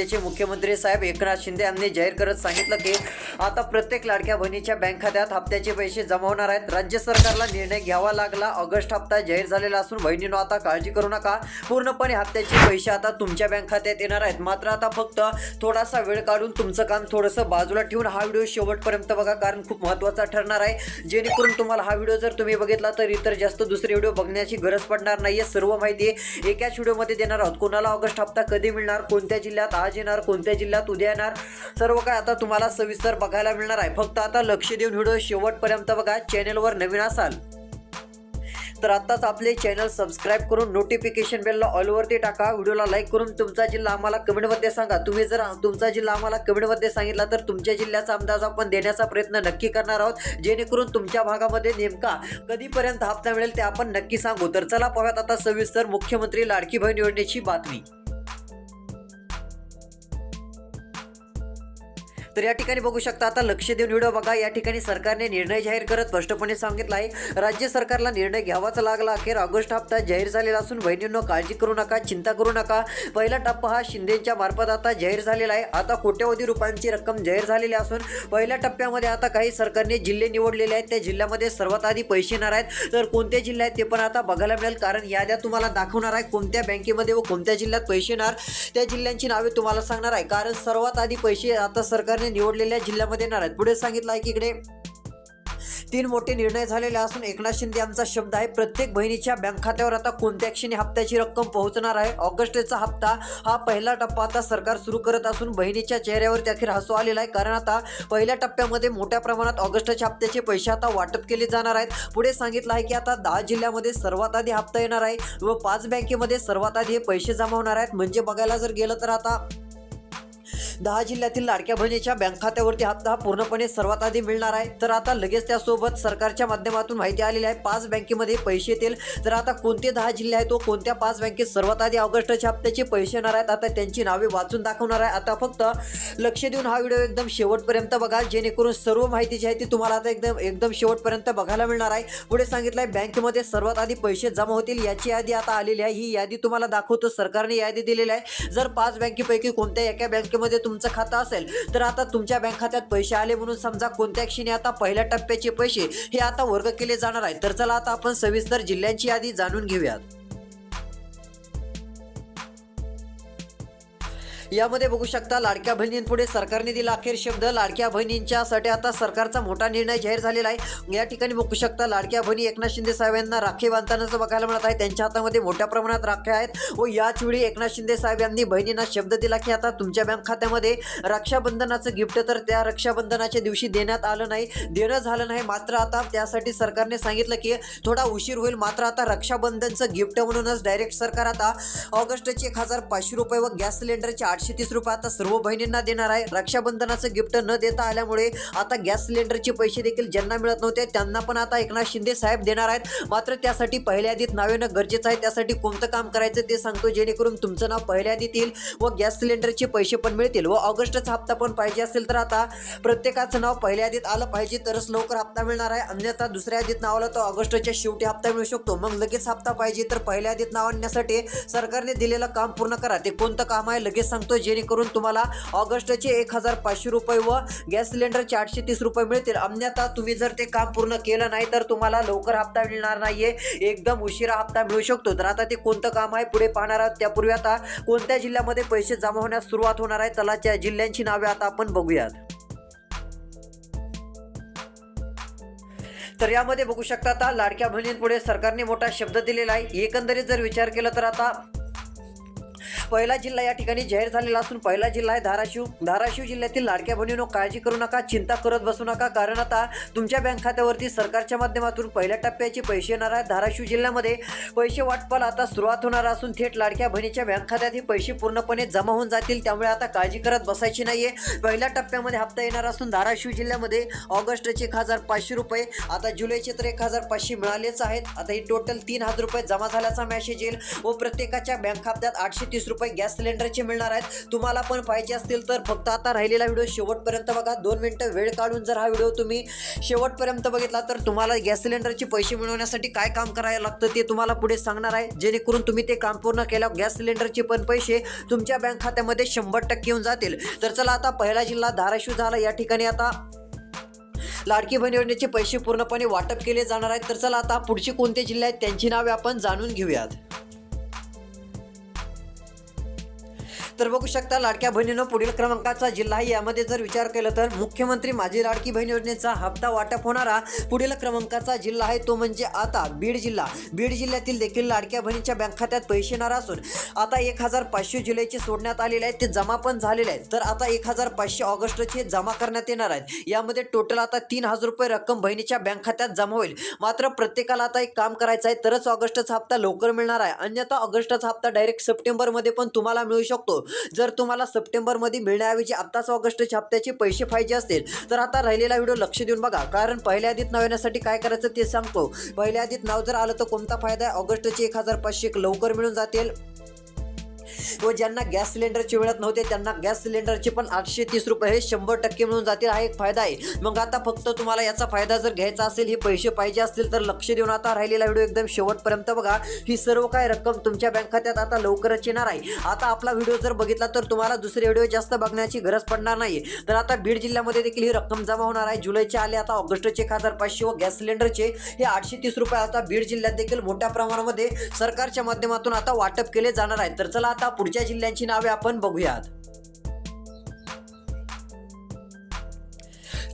राज्याचे मुख्यमंत्री साहेब एकनाथ शिंदे यांनी जाहीर करत सांगितलं की आता प्रत्येक लाडक्या बहिणीच्या बँक खात्यात हप्त्याचे पैसे जमा होणार आहेत. राज्य सरकारला निर्णय घ्यावा लागला. ऑगस्ट हप्ता जाहीर झालेला असून बहिणीनं आता काळजी करू नका. पूर्णपणे हप्त्याचे पैसे आता तुमच्या बँक खात्यात येणार आहेत. मात्र आता फक्त थोडासा वेळ काढून तुमचं काम थोडंसं बाजूला ठेवून हा व्हिडिओ शेवटपर्यंत बघा कारण खूप महत्त्वाचा ठरणार आहे. जेणेकरून तुम्हाला हा व्हिडिओ जर तुम्ही बघितला तर इतर जास्त दुसरे व्हिडिओ बघण्याची गरज पडणार नाही सर्व माहिती एकाच व्हिडिओमध्ये देणार आहोत. कोणाला ऑगस्ट हप्ता कधी मिळणार? कोणत्या जिल्ह्यात? आज येणार कोणत्या जिल्ह्यात उद्या येणार सर्व काय आता तुम्हाला सविस्तर बघायला मिळणार आहे. फक्त आता लक्ष देऊन व्हिडिओ शेवटपर्यंत बघा चॅनेलवर नवीन असाल तर आत्ताच आपले चॅनल सबस्क्राईब करून नोटिफिकेशन बेलला ऑलवरती टाका. व्हिडिओला लाईक करून तुमचा जिल्हा आम्हाला कमेंटमध्ये सांगा. तुम्ही जर तुमचा जिल्हा आम्हाला कमेंटमध्ये सांगितला तर तुमच्या जिल्ह्याचा अंदाज आपण देण्याचा प्रयत्न नक्की करणार आहोत. जेणेकरून तुमच्या भागामध्ये नेमका कधीपर्यंत हप्ता मिळेल ते आपण नक्की सांगू. तर चला पाहूयात आता सविस्तर मुख्यमंत्री लाडकी बहीण योजनेची बातमी. तर या ठिकाणी बघू शकता आता लक्ष देऊन व्हिडिओ बघा. या ठिकाणी सरकारने निर्णय जाहीर करत स्पष्टपणे सांगितलं आहे राज्य सरकारला निर्णय घ्यावाच लागला. अखेर ऑगस्ट हप्ता जाहीर झालेला असून बहिणींनो काळजी करू नका चिंता करू नका. पहिला टप्पा हा शिंदेच्या मार्फत आता जाहीर झालेला आहे. आता कोट्यवधी रुपयांची रक्कम जाहीर झालेली असून पहिल्या टप्प्यामध्ये आता काही सरकारने जिल्हे निवडलेले आहेत. त्या जिल्ह्यामध्ये सर्वात आधी पैसे येणार आहेत. तर कोणते जिल्हे आहेत ते पण आता बघायला मिळेल. कारण याद्या तुम्हाला दाखवणार आहे कोणत्या बँकेमध्ये व कोणत्या जिल्ह्यात पैसे येणार. त्या जिल्ह्यांची नावे तुम्हाला सांगणार आहे. कारण सर्वात आधी पैसे आता सरकार सरकारने निवडलेल्या जिल्ह्यामध्ये येणार आहेत पुढे सांगितलं आहे की इकडे तीन मोठे निर्णय झालेले असून एकनाथ शिंदे यांचा शब्द आहे प्रत्येक बहिणीच्या बँक खात्यावर आता कोणत्या क्षणी हप्त्याची रक्कम पोहोचणार आहे. ऑगस्टचा हप्ता हा पहिला टप्पा आता सरकार सुरू करत असून बहिणीच्या चेहऱ्यावरती अखेर हसू आलेला आहे. कारण आता पहिल्या टप्प्यामध्ये मोठ्या प्रमाणात ऑगस्टच्या हप्त्याचे पैसे आता वाटप केले जाणार आहेत. पुढे सांगितलं आहे की आता दहा जिल्ह्यामध्ये सर्वात आधी हप्ता येणार आहे व पाच बँकेमध्ये सर्वात आधी हे पैसे जमा होणार आहेत. म्हणजे बघायला जर गेलं तर आता दहा जिल्ह्यातील लाडक्या बहिणीच्या बँक खात्यावरती हप्ता हा पूर्णपणे सर्वात आधी मिळणार आहे. तर आता लगेच त्यासोबत सरकारच्या माध्यमातून माहिती आलेली आहे. पाच बँकेमध्ये पैसे येतील. तर आता कोणते दहा जिल्हे आहेत तो कोणत्या पाच बँकेत सर्वात आधी ऑगस्टच्या हप्त्याचे पैसे येणार आहेत? आता त्यांची नावे वाचून दाखवणार आहे. आता फक्त लक्ष देऊन हा व्हिडिओ एकदम शेवटपर्यंत बघा. जेणेकरून सर्व माहिती जी आहे ती तुम्हाला आता एकदम एकदम शेवटपर्यंत बघायला मिळणार आहे. पुढे सांगितलं आहे बँकेमध्ये सर्वात आधी पैसे जमा होतील याची यादी आता आलेली आहे. ही यादी तुम्हाला दाखवतो. सरकारने यादी दिलेली आहे. जर पाच बँकेपैकी कोणत्या एका बँकेमध्ये तुमचं खातं असेल तर आता तुमच्या बँक खात्यात पैसे आले म्हणून समजा कोणत्या क्षणी आता पहिल्या टप्प्याचे पैसे हे आता वर्ग केले जाणार आहेत तर चला आता आपण सविस्तर जिल्ह्यांची यादी जाणून घेऊयात. यामध्ये बघू शकता लाडक्या बहिणींपुढे सरकारने दिला अखेर शब्द. लाडक्या बहिणींच्यासाठी आता सरकारचा मोठा निर्णय जाहीर झालेला आहे. या ठिकाणी बघू शकता लाडक्या बहिणी एकनाथ शिंदे साहेब यांना राखी बांधतानाचं बघायला मिळत आहे त्यांच्या हातामध्ये मोठ्या प्रमाणात राख्या आहेत. व याच वेळी एकनाथ शिंदे साहेब यांनी बहिणींना शब्द दिला की आता तुमच्या बँक खात्यामध्ये रक्षाबंधनाचं गिफ्ट तर त्या रक्षाबंधनाच्या दिवशी देण्यात आलं नाही. देणं झालं नाही. मात्र आता त्यासाठी सरकारने सांगितलं की थोडा उशीर होईल. मात्र आता रक्षाबंधनचं गिफ्ट म्हणूनच डायरेक्ट सरकार आता ऑगस्टचे एक हजार पाचशे रुपये व गॅस सिलेंडरचे आठशे तीस रुपये आता सर्व बहिणींना देणार आहे. रक्षाबंधनाचं गिफ्ट न देता आल्यामुळे आता गॅस सिलेंडरचे पैसे देखील ज्यांना मिळत नव्हते त्यांना पण आता एकनाथ शिंदे साहेब देणार आहेत. मात्र त्यासाठी पहिल्या यादीत नाव येणं गरजेचं आहे. त्यासाठी कोणतं काम करायचं ते सांगतो जेणेकरून तुमचं नाव पहिल्या यादीत येईल व गॅस सिलेंडरचे पैसे पण मिळतील व ऑगस्टचा हप्ता पण पाहिजे असेल तर आता प्रत्येकाचं नाव पहिल्या यादीत आलं पाहिजे तरच लवकर हप्ता मिळणार आहे. अन्यथा दुसऱ्या यादीत नाव आलं तर ऑगस्टच्या शेवटी हप्ता मिळू शकतो. मग लगेच हप्ता पाहिजे तर पहिल्या यादीत नाव आणण्यासाठी सरकारने दिलेलं काम पूर्ण करा. ते कोणतं काम आहे लगेच सांगतो. जेणेकरून तुम्हाला ऑगस्टचे एक हजार पाचशे रुपये व गॅस सिलेंडर चारशे तीस रुपये मिळतील. अन्यथा तुम्ही जर ते काम पूर्ण केलं नाही तर तुम्हाला लवकर हप्ता मिळणार नाहीये. एकदम उशिरा हप्ता मिळू शकतो. तर आता ते कोणतं काम आहे पुढे पाहणार आहोत. त्यापूर्वी आता कोणत्या जिल्ह्यामध्ये पैसे जमा होण्यास सुरुवात होणार आहे त्याला त्या जिल्ह्यांची नावे आता आपण बघूयात. तर यामध्ये बघू शकता आता लाडक्या बहिणींपुढे सरकारने मोठा शब्द दिलेला आहे. एकंदरीत जर विचार केला तर आता पहिला जिल्हा या ठिकाणी जाहीर झालेला असून पहिला जिल्हा आहे धाराशिव. धाराशिव जिल्ह्यातील लाडक्या बहिणीनो काळजी करू नका चिंता करत बसू नका कारण आता तुमच्या बँक खात्यावरती सरकारच्या माध्यमातून पहिल्या टप्प्याचे पैसे येणार आहेत. धाराशिव जिल्ह्यामध्ये पैसे वाटपाला आता सुरुवात होणार असून थेट लाडक्या बहिणीच्या बँक खात्यात हे पैसे पूर्णपणे जमा होऊन जातील. त्यामुळे आता काळजी करत बसायची नाहीये. पहिल्या टप्प्यामध्ये हप्ता येणार असून धाराशिव जिल्ह्यामध्ये ऑगस्टचे एक हजार पाचशे रुपये आता जुलैचे तर एक हजार पाचशे मिळालेच आहेत. आता ही टोटल तीन हजार रुपये जमा झाल्याचा मॅसेज येईल व प्रत्येकाच्या बँक खात्यात आठशे तीस रुपये रुपये गॅस सिलेंडरचे मिळणार आहेत. तुम्हाला पण पाहिजे असतील तर फक्त आता राहिलेला व्हिडिओ शेवटपर्यंत बघा. दोन मिनटं वेळ काढून जर हा व्हिडिओ तुम्ही शेवटपर्यंत बघितला तर तुम्हाला गॅस सिलेंडरचे पैसे मिळवण्यासाठी काय काम करायला लागतं ते तुम्हाला पुढे सांगणार आहे. जेणेकरून तुम्ही ते काम पूर्ण केल्यावर गॅस सिलेंडरचे पण पैसे तुमच्या बँक खात्यामध्ये शंभर टक्के येऊन जातील. तर चला आता पहिला जिल्हा धाराशिव झाला. या ठिकाणी आता लाडकी बहीण योजनेचे पैसे पूर्णपणे वाटप केले जाणार आहेत. तर चला आता पुढचे कोणते जिल्हे आहेत त्यांची नावे आपण जाणून घेऊयात. तर बघू शकता लाडक्या बहिणीनं पुढील क्रमांकाचा जिल्हा आहे. यामध्ये जर विचार केला तर मुख्यमंत्री माझी लाडकी बहीण योजनेचा हप्ता वाटप होणारा पुढील क्रमांकाचा जिल्हा आहे तो म्हणजे आता बीड जिल्हा. बीड जिल्ह्यातील देखील लाडक्या बहिणीच्या बँक खात्यात पैसे येणार असून आता एक हजार पाचशे जुलैचे सोडण्यात आलेले आहेत ते जमा पण झालेले आहेत. तर आता एक हजार पाचशे ऑगस्टचे जमा करण्यात येणार आहेत. यामध्ये टोटल आता तीन हजार रुपये रक्कम बहिणीच्या बँक खात्यात जमा होईल. मात्र प्रत्येकाला आता एक काम करायचं आहे तरच ऑगस्टचा हप्ता लवकर मिळणार आहे. अन्यथा ऑगस्टचा हप्ता डायरेक्ट सप्टेंबरमध्ये पण तुम्हाला मिळू शकतो. जर तुम्हाला सप्टेंबरमध्ये मिळण्याऐवजी आत्ताच ऑगस्टच्या हप्त्याचे पैसे पाहिजे असतील तर आता राहिलेला व्हिडिओ लक्ष देऊन बघा. कारण पहिल्या आधीत नाव येण्यासाठी काय करायचं ते सांगतो. पहिल्या आधीत नाव जर आलं तर कोणता फायदा आहे? ऑगस्टचे एक हजार पाचशे लवकर मिळून जातील. व ज्यांना गॅस सिलेंडरची मिळत नव्हते त्यांना गॅस सिलेंडरचे पण आठशे तीस रुपये हे शंभर टक्के मिळून जातील. हा एक फायदा आहे. मग आता फक्त तुम्हाला याचा फायदा जर घ्यायचा असेल हे पैसे पाहिजे असतील तर लक्ष देऊन आता राहिलेला व्हिडिओ एकदम शेवटपर्यंत बघा. ही सर्व काय रक्कम तुमच्या बँक खात्यात आता लवकरच येणार आहे. आता आपला व्हिडिओ जर बघितला तर तुम्हाला दुसरे व्हिडिओ जास्त बघण्याची गरज पडणार नाही. तर आता बीड जिल्ह्यामध्ये देखील ही रक्कम जमा होणार आहे. जुलैचे आले आता ऑगस्टचे एक हजार पाचशे व गॅस सिलेंडरचे हे आठशे तीस रुपये आता बीड जिल्ह्यात देखील मोठ्या प्रमाणामध्ये सरकारच्या माध्यमातून आता वाटप केले जाणार आहे. तर चला आता पुढच्या जिल्ह्यांची नावे आपण बघूयात.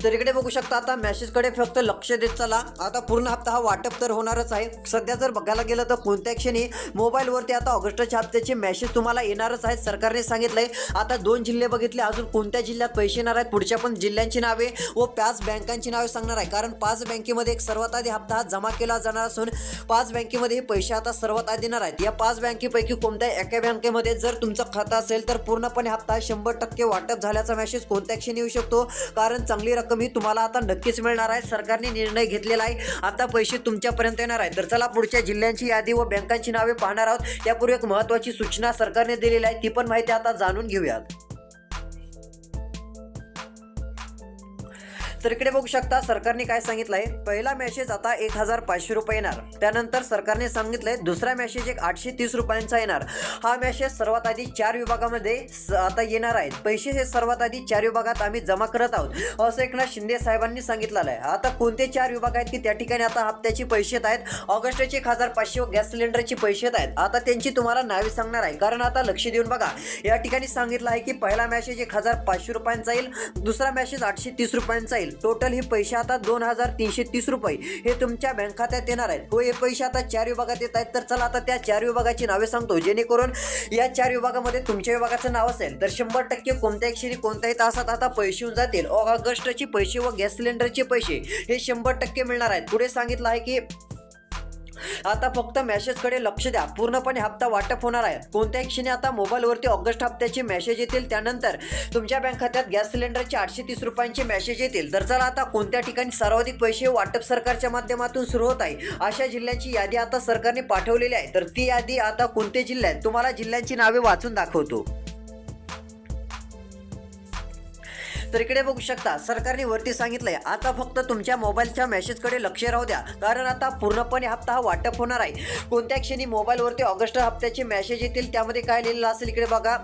तर इकडे बघू शकता आता मॅसेजकडे फक्त लक्ष देत चला. आता पूर्ण हप्ता हा वाटप तर होणारच आहे. सध्या जर बघायला गेलं तर कोणत्या क्षणी मोबाईलवरती आता ऑगस्टच्या हप्त्याचे मॅसेज तुम्हाला येणारच आहेत सरकारने सांगितलंय. आता दोन जिल्हे बघितले अजून कोणत्या जिल्ह्यात पैसे येणार आहेत पुढच्या पण जिल्ह्यांची नावे व पाच बँकांची नावे सांगणार आहे. कारण पाच बँकेमध्ये एक सर्वात आधी हप्ता हा जमा केला जाणार असून पाच बँकेमध्ये हे पैसे आता सर्वात आधी येणार आहेत. या पाच बँकेपैकी कोणत्या एका बँकेमध्ये जर तुमचं खातं असेल तर पूर्णपणे हप्ता शंभर टक्के वाटप झाल्याचा मॅसेज कोणत्या क्षणी येऊ शकतो. कारण चांगली रक्कम ही तुम्हाला आता नक्कीच मिळणार आहे. सरकारने निर्णय घेतलेला आहे. आता पैसे तुमच्यापर्यंत येणार आहे तर चला पुढच्या जिल्ह्यांची यादी व बँकांची नावे पाहणार आहोत. त्यापूर्वी एक महत्त्वाची सूचना सरकारने दिलेली आहे. ती पण माहिती आता जाणून घेऊयात. तर इकडे बघू शकता सरकारने काय सांगितलंय? पहिला मेसेज आता एक हजार पाचशे रुपये येणार. त्यानंतर सरकारने सांगितलंय दुसरा मेसेज एक आठशे तीस रुपयांचा येणार. हा मेसेज सर्वात आधी चार विभागामध्ये स- आता येणार आहेत. पैसे हे सर्वात आधी चार विभागात आम्ही जमा करत आहोत. असं एकनाथ शिंदे साहेबांनी सांगितलेलं आहे आता कोणते चार विभाग आहेत की त्या ठिकाणी आता हप्त्याचे पैसे येत आहेत? ऑगस्टचे एक हजार पाचशे व गॅस सिलेंडरचे पैसे येत आहेत. आता त्यांची तुम्हाला नावे सांगणार आहे. कारण आता लक्ष देऊन बघा या ठिकाणी सांगितलं आहे की पहिला मेसेज एक हजार पाचशे रुपयांचा येईल दुसरा मेसेज आठशे तीस रुपयांचा येईल. टोटल हे पैसे आता दोन हजार तीनशे तीस रुपये. हे तुमच्या बँक खात्यात येणार आहेत. हो हे पैसे आता चार विभागात येत आहेत. तर चला आता त्या चार विभागाची नावे सांगतो. जेणेकरून या चार विभागामध्ये तुमच्या विभागाचं नाव असेल तर शंभर टक्के कोणत्याही क्षणी कोणत्याही तासात आता पैसे येऊन जातील. ऑगस्टचे पैसे व गॅस सिलेंडरचे पैसे हे शंभर टक्के मिळणार आहेत. पुढे सांगितलं आहे की आता फक्त मेसेजकडे लक्ष द्या. पूर्णपणे हप्ता वाटप होणार आहे. कोणत्याही क्षणी आता मोबाईलवरती ऑगस्ट हप्त्याचे मेसेज येतील. त्यानंतर तुमच्या बँक खात्यात गॅस सिलेंडरचे आठशे तीस रुपयांचे मेसेज येतील. तर चला आता कोणत्या ठिकाणी सर्वाधिक पैसे वाटप सरकारच्या माध्यमातून सुरू होत आहे? अशा जिल्ह्यांची यादी आता सरकारने पाठवलेली आहे. तर ती यादी आता कोणते जिल्हे आहेत तुम्हाला जिल्ह्यांची नावे वाचून दाखवतो. तर इकडे बघू शकता सरकारने वरती सांगितलंय आता फक्त तुमच्या मोबाईलच्या मेसेजकडे लक्ष राहू द्या कारण आता पूर्णपणे हप्ता हा वाटप होणार आहे. कोणत्या क्षणी मोबाईलवरती ऑगस्ट हप्त्याचे मेसेज येतील त्यामध्ये काय लिहिलेलं असेल इकडे बघा.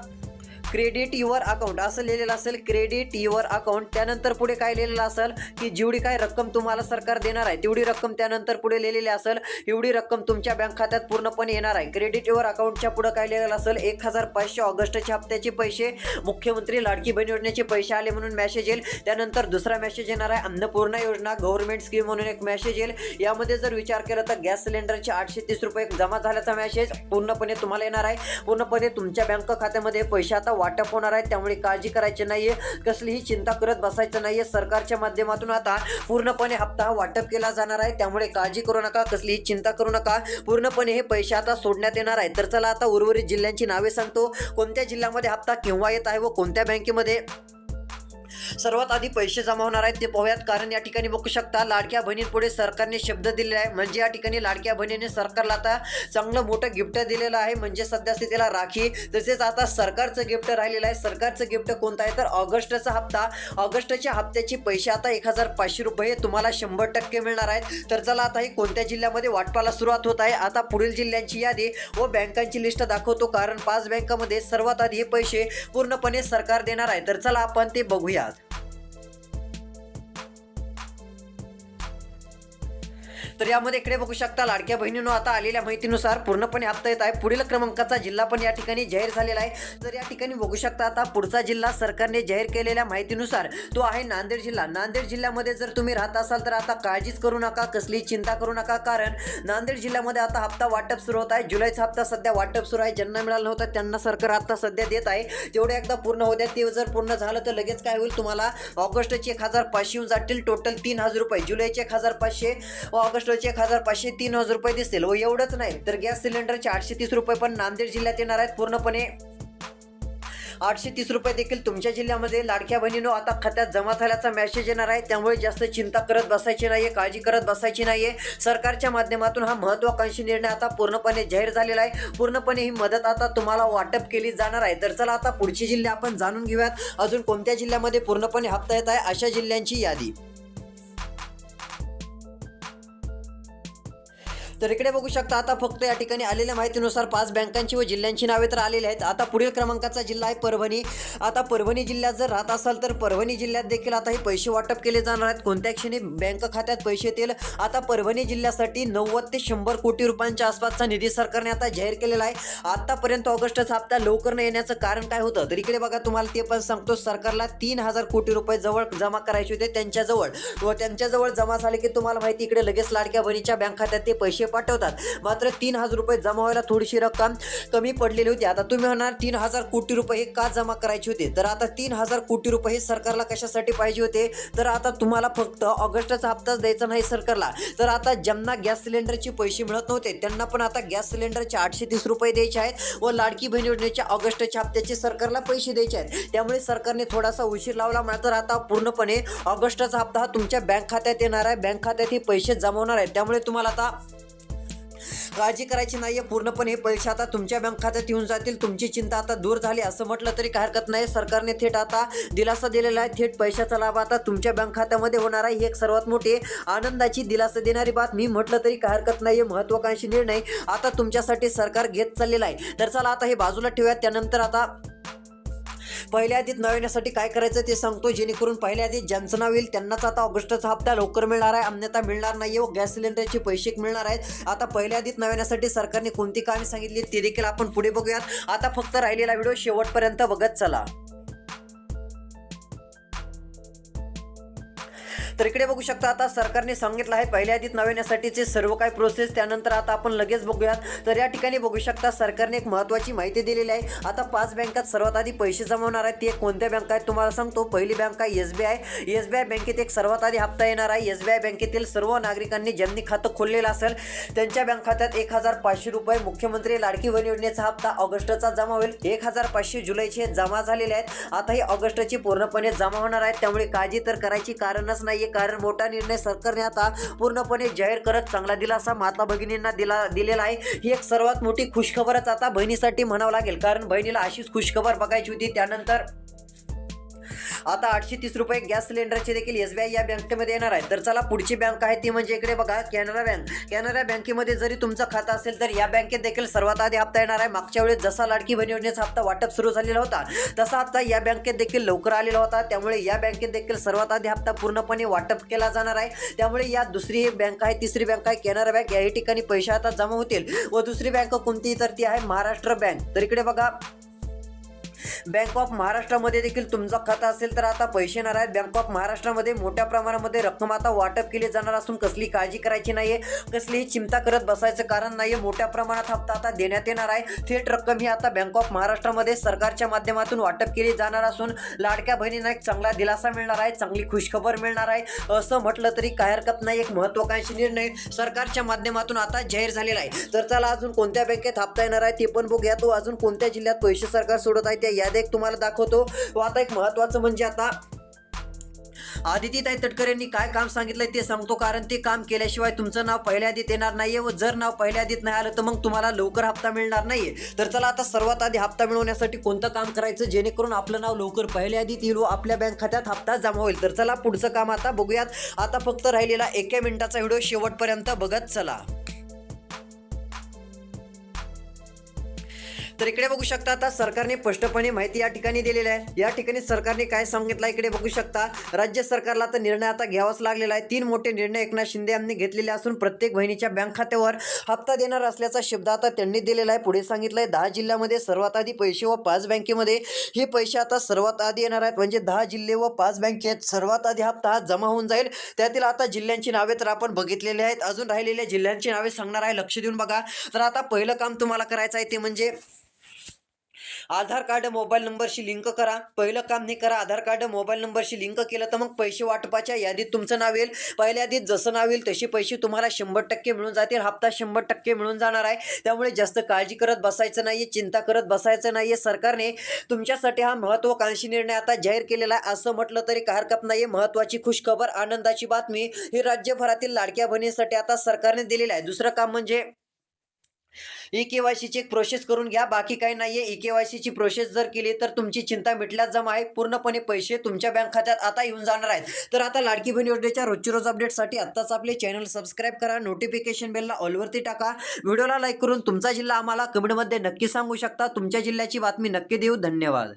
क्रेडिट युअर अकाउंट असं लिहिलेलं असेल क्रेडिट युअर अकाउंट त्यानंतर पुढे काय लिहिलेलं असेल की जेवढी काय रक्कम तुम्हाला सरकार देणार आहे तेवढी रक्कम त्यानंतर पुढे लिहिलेली असेल एवढी रक्कम तुमच्या बँक खात्यात पूर्णपणे येणार आहे. क्रेडिट युअर अकाउंटच्या पुढे काय लिहिलेलं असेल एक हजार पाचशे ऑगस्टच्या हप्त्याचे पैसे मुख्यमंत्री लाडकी बहीण योजनेचे पैसे आले म्हणून मेसेज येईल. त्यानंतर दुसरा मेसेज येणार आहे अन्नपूर्णा योजना गव्हर्नमेंट स्कीम म्हणून एक मेसेज येईल. यामध्ये जर विचार केला तर गॅस सिलेंडरचे आठशे तीस रुपये जमा झाल्याचा मेसेज पूर्णपणे तुम्हाला येणार आहे. पूर्णपणे तुमच्या बँक खात्यामध्ये पैसे आता वाटप होणार आहे त्यामुळे काळजी करायची नाही आहे कसलीही चिंता करत बसायचं नाही आहे सरकारच्या माध्यमातून आता पूर्णपणे हप्ता वाटप केला जाणार आहे. त्यामुळे काळजी करू नका कसलीही चिंता करू नका. पूर्णपणे हे पैसे आता सोडण्यात येणार आहे तर चला आता उर्वरित जिल्ह्यांची नावे सांगतो. कोणत्या जिल्ह्यामध्ये हप्ता केव्हा येत आहे व कोणत्या बँकेमध्ये? सर्वात आधी पैसे जमा होणार आहेत ते पाहूयात. कारण या ठिकाणी बघू शकता लाडक्या बहिणींपुढे सरकारने शब्द दिलेला आहे. म्हणजे या ठिकाणी लाडक्या बहिणीने सरकारला आता चांगलं मोठं गिफ्ट दिलेलं आहे. म्हणजे सध्या स्थितीला राखी. तसेच आता सरकारचं गिफ्ट राहिलेलं आहे. सरकारचं गिफ्ट कोणतं आहे? तर ऑगस्टचा हप्ता. ऑगस्टच्या हप्त्याचे पैसे आता एक हजार पाचशे रुपये तुम्हाला शंभर टक्के मिळणार आहेत. तर चला आता ही कोणत्या जिल्ह्यामध्ये वाटपाला सुरुवात होत आहे? आता पुढील जिल्ह्यांची यादी व बँकांची लिस्ट दाखवतो. कारण पाच बँकामध्ये सर्वात आधी हे पैसे पूर्णपणे सरकार देणार आहे. तर चला आपण ते बघूया तर यामध्ये इकडे बघू शकता लाडक्या बहिणीनं आता आलेल्या माहितीनुसार पूर्णपणे हप्ता येत आहे. पुढील क्रमांकाचा जिल्हा पण या ठिकाणी जाहीर झालेला आहे. तर या ठिकाणी बघू शकता आता पुढचा जिल्हा सरकारने जाहीर केलेल्या माहितीनुसार तो आहे नांदेड जिल्हा. नांदेड जिल्ह्यामध्ये जर तुम्ही राहत असाल तर आता काळजीच करू नका कसली चिंता करू नका कारण नांदेड जिल्ह्यामध्ये आता हप्ता वाटप सुरू होत आहे. जुलैचा हप्ता सध्या वाटप सुरू आहे. ज्यांना मिळाला नव्हता त्यांना सरकार आता सध्या देत आहे. तेवढे एकदा पूर्ण होत्या ते जर पूर्ण झालं तर लगेच काय होईल तुम्हाला? ऑगस्टचे एक हजार पाचशे जातील. टोटल तीन हजार रुपये. जुलैचे एक हजार पाचशे व ऑगस्टचे एक हजार पाचशे तीन हजार रुपये दिसतील व हो, एवढंच नाही. तर गॅस सिलेंडरचे आठशे तीस रुपये पण नांदेड जिल्ह्यात येणार आहेत पूर्णपणे. आठशे तीस रुपये देखील तुमच्या जिल्ह्यामध्ये. लाडक्या बहिणीनो आता खात्यात जमा झाल्याचा मेसेज येणार आहे. त्यामुळे जास्त चिंता करत बसायची नाहीये काळजी करत बसायची नाहीये. सरकारच्या माध्यमातून हा महत्वाकांक्षी निर्णय आता पूर्णपणे जाहीर झालेला आहे. पूर्णपणे ही मदत आता तुम्हाला वाटप केली जाणार आहे. तर चला आता पुढचे जिल्हे आपण जाणून घेऊयात. अजून कोणत्या जिल्ह्यामध्ये पूर्णपणे हप्ता येत आहे अशा जिल्ह्यांची यादी. तर इकडे बघू शकता आता फक्त या ठिकाणी आलेल्या माहितीनुसार पाच बँकांची व जिल्ह्यांची नावे तर आलेली आहेत. आता पुढील क्रमांकाचा जिल्हा आहे परभणी. आता परभणी जिल्ह्यात जर राहत असाल तर परभणी जिल्ह्यात देखील आता हे पैसे वाटप केले जाणार आहेत. कोणत्या क्षणी बँक खात्यात पैसे येतील? आता परभणी जिल्ह्यासाठी नव्वद ते शंभर कोटी रुपयांच्या आसपासचा निधी सरकारने आता जाहीर केलेला आहे. आतापर्यंत ऑगस्टचा हप्ता लवकर न येण्याचं कारण काय होतं? तर इकडे बघा तुम्हाला ते पण सांगतो. सरकारला तीन हजार कोटी रुपये जवळ जमा करायचे होते त्यांच्याजवळ. व त्यांच्याजवळ जमा झाले की तुम्हाला माहिती इकडे लगेच लाडक्या बहिणीच्या बँक खात्यात ते पैसे पाठवतात. मात्र तीन हजार रुपये जमा व्हायला थोडीशी रक्कम कमी पडलेली होती. आता तुम्ही म्हणणार तीन हजार कोटी रुपये हे का जमा करायचे होते? तर आता तीन हजार कोटी रुपये हे सरकारला कशासाठी पाहिजे होते? तर आता तुम्हाला फक्त ऑगस्टचा हप्ताच द्यायचा नाही सरकारला. तर आता ज्यांना गॅस सिलेंडरचे पैसे मिळत नव्हते त्यांना पण आता गॅस सिलेंडरचे आठशे तीस रुपये द्यायचे आहेत व लाडकी बहीण योजनेच्या ऑगस्टच्या हप्त्याचे सरकारला पैसे द्यायचे आहेत. त्यामुळे सरकारने थोडासा उशीर लावला. मात्र आता पूर्णपणे ऑगस्टचा हप्ता हा तुमच्या बँक खात्यात येणार आहे. बँक खात्यात हे पैसे जमवणार आहेत. त्यामुळे तुम्हाला आता काळजी करायची नाहीये पूर्णपणे पैसे आता तुमच्या बँक खात्यात येऊन जातील. तुमची चिंता आता दूर झाली असं म्हटलं तरी काय हरकत नाही. सरकारने थेट आता दिलासा दिलेला आहे. थेट पैशाचा लाभ आता तुमच्या बँक खात्यामध्ये होणार आहे. ही एक सर्वात मोठी आनंदाची दिलासा देणारी बात मी म्हटलं तरी काय हरकत नाही महत्वाकांक्षी निर्णय आता तुमच्यासाठी सरकार घेत चाललेला आहे. तर चला आता हे बाजूला ठेवूयात. त्यानंतर आता पहिल्या आधीत येण्यासाठी काय करायचं ते सांगतो. जेणेकरून पहिल्या यादीत ज्यांचं नाव येईल त्यांनाच आता ऑगस्टचा हप्ता लवकर मिळणार आहे. अन्यथा मिळणार नाही व गॅस सिलेंडरचे पैसे मिळणार आहेत. आता पहिल्या आधीत येण्यासाठी सरकारने कोणती कामे सांगितली ते देखील आपण पुढे बघूयात. आता फक्त राहिलेला व्हिडिओ शेवटपर्यंत बघत चला. तर इकडे बघू शकता आता सरकारने सांगितलं आहे पहिल्या आधीत नव्याण्यासाठीचे सर्व काही प्रोसेस त्यानंतर आता आपण लगेच बघूयात. तर या ठिकाणी बघू शकता सरकारने एक महत्त्वाची माहिती दिलेली आहे. आता पाच बँकात सर्वात आधी पैसे जमवणार आहेत ते कोणत्या बँक आहेत तुम्हाला सांगतो. पहिली बँक आहे S B I. S B I बँकेत एक सर्वात आधी हप्ता येणार आहे. एस बी आय बँकेतील सर्व नागरिकांनी ज्यांनी खातं खोललेलं असेल त्यांच्या बँक खात्यात एक हजार पाचशे रुपये मुख्यमंत्री लाडकी वन योजनेचा हप्ता ऑगस्टचा जमा होईल. एक हजार पाचशे जुलैचे जमा झालेले आहेत. आता हे ऑगस्टची पूर्णपणे जमा होणार आहेत त्यामुळे काळजी तर करायची कारणच नाही नाहीये. कारण मोठा निर्णय सरकारने आता पूर्णपणे जाहीर करत चांगला दिलासा माता भगिनींना दिला दिलेला आहे. ही एक सर्वात मोठी खुशखबरच आता बहिणीसाठी म्हणावं लागेल. कारण बहिणीला अशीच खुशखबर बघायची होती. त्यानंतर आता आठशे तीस रुपये गॅस सिलेंडरचे देखील एस बी आय या बँकेमध्ये येणार आहे. तर चला पुढची बँक आहे ती म्हणजे इकडे बघा कॅनरा बँक कॅनरा बँकेमध्ये जरी तुमचं खातं असेल तर या बँकेत देखील सर्वात आधी हप्ता येणार आहे. मागच्या वेळेस जसा लाडकी बहीण योजनेचा हप्ता वाटप सुरू झालेला होता तसा हप्ता या बँकेत देखील लवकर आलेला होता. त्यामुळे या बँकेत देखील सर्वात आधी हप्ता पूर्णपणे वाटप केला जाणार आहे. त्यामुळे या दुसरी बँक आहे तिसरी बँक आहे कॅनरा बँक याही ठिकाणी पैसे आता जमा होतील. व दुसरी बँक कोणती तर ती आहे महाराष्ट्र बँक तर इकडे बघा बँक ऑफ महाराष्ट्रामध्ये देखील तुमचा खाता असेल तर आता पैसे येणार आहेत. बँक ऑफ महाराष्ट्रामध्ये मोठ्या प्रमाणामध्ये रक्कम आता वाटप केली जाणार असून कसली काळजी करायची नाहीये. कसलीही चिंता करत बसायचं कारण नाहीये. मोठ्या प्रमाणात हप्ता आता देण्यात येणार आहे. थेट रक्कम ही आता बँक ऑफ महाराष्ट्रामध्ये सरकारच्या माध्यमातून वाटप केली जाणार असून लाडक्या बहिणींना एक चांगला दिलासा मिळणार आहे. चांगली खुशखबर मिळणार आहे. असं म्हटलं तरी काय हरकत नाही. एक महत्वाकांक्षी निर्णय सरकारच्या माध्यमातून आता जाहीर झालेला आहे. तर चला अजून कोणत्या बँकेत हप्ता येणार आहे ते पण बघूया. तो अजून कोणत्या जिल्ह्यात पैसे सरकार सोडत आहे त्या याद्या एक तुम्हाला दाखवतो. व आता एक महत्वाचं म्हणजे आता आदितीताई तटकर यांनी काय काम सांगितलंय ते सांगतो कारण ते काम केल्याशिवाय तुमचं नाव पहिल्या आधीत येणार नाहीये व जर नाव पहिल्या आधीत नाही आलं तर मग तुम्हाला लवकर हप्ता मिळणार नाहीये. तर चला आता सर्वात आधी हप्ता मिळवण्यासाठी कोणतं काम करायचं? जेणेकरून आपलं नाव लवकर पहिल्या आधीत येईल व आपल्या बँक खात्यात हप्ता जमा होईल. तर चला पुढचं काम आता बघूयात. आता फक्त राहिलेला एका मिनिटाचा व्हिडिओ शेवटपर्यंत बघत चला. तर इकडे बघू शकता आता सरकारने स्पष्टपणे माहिती या ठिकाणी दिलेली आहे. या ठिकाणी सरकारने काय सांगितलं इकडे बघू शकता. राज्य सरकारला आता निर्णय आता घ्यावाच लागलेला आहे. तीन मोठे निर्णय एकनाथ शिंदे यांनी घेतलेले असून प्रत्येक बहिणीच्या बँक खात्यावर हप्ता देणार असल्याचा शब्द आता त्यांनी दिलेला आहे. पुढे सांगितलंय दहा जिल्ह्यामध्ये सर्वात आधी पैसे व पाच बँकेमध्ये हे पैसे आता सर्वात आधी येणार आहेत. म्हणजे दहा जिल्हे व पाच बँकेत सर्वात आधी हप्ता हा जमा होऊन जाईल. त्यातील आता जिल्ह्यांची नावे तर आपण बघितलेली आहेत. अजून राहिलेल्या जिल्ह्यांची नावे सांगणार आहे. लक्ष देऊन बघा. तर आता पहिलं काम तुम्हाला करायचं आहे ते म्हणजे आधार कार्ड मोबाईल नंबरशी लिंक करा. पहिलं काम हे करा आधार कार्ड मोबाईल नंबरशी लिंक केलं तर मग पैसे वाटपाच्या यादीत तुमचं नाव येईल. पहिल्या यादीत जसं नाव येईल तसे पैसे तुम्हाला शंभर टक्के मिळून जातील. हप्ता शंभर टक्के मिळून जाणार आहे. त्यामुळे जास्त काळजी करत बसायचं नाही चिंता करत बसायचं नाही सरकारने तुमच्यासाठी हा महत्वाकांक्षी निर्णय आता जाहीर केलेला आहे. असं म्हटलं तरी काय हरकत नाही महत्वाची खुशखबर आनंदाची बातमी ही राज्यभरातील लाडक्या बहिणीसाठी आता सरकारने दिलेली आहे. दुसरं काम म्हणजे ई के वाय सीची एक प्रोसेस करून घ्या. बाकी काही नाही आहे ई के वाय सीची प्रोसेस जर केली तर तुमची चिंता मिटल्यात जमा आहे. पूर्णपणे पैसे तुमच्या बँक खात्यात आता येऊन जाणार आहेत. तर आता लाडकी बहीण योजनेच्या रोजची रोज अपडेटसाठी आत्ताच आपले चॅनल सबस्क्राईब करा. नोटिफिकेशन बेलला ऑलवरती टाका. व्हिडिओला लाईक करून तुमचा जिल्हा आम्हाला कमेंटमध्ये नक्की सांगू शकता. तुमच्या जिल्ह्याची बातमी नक्की देऊ. धन्यवाद.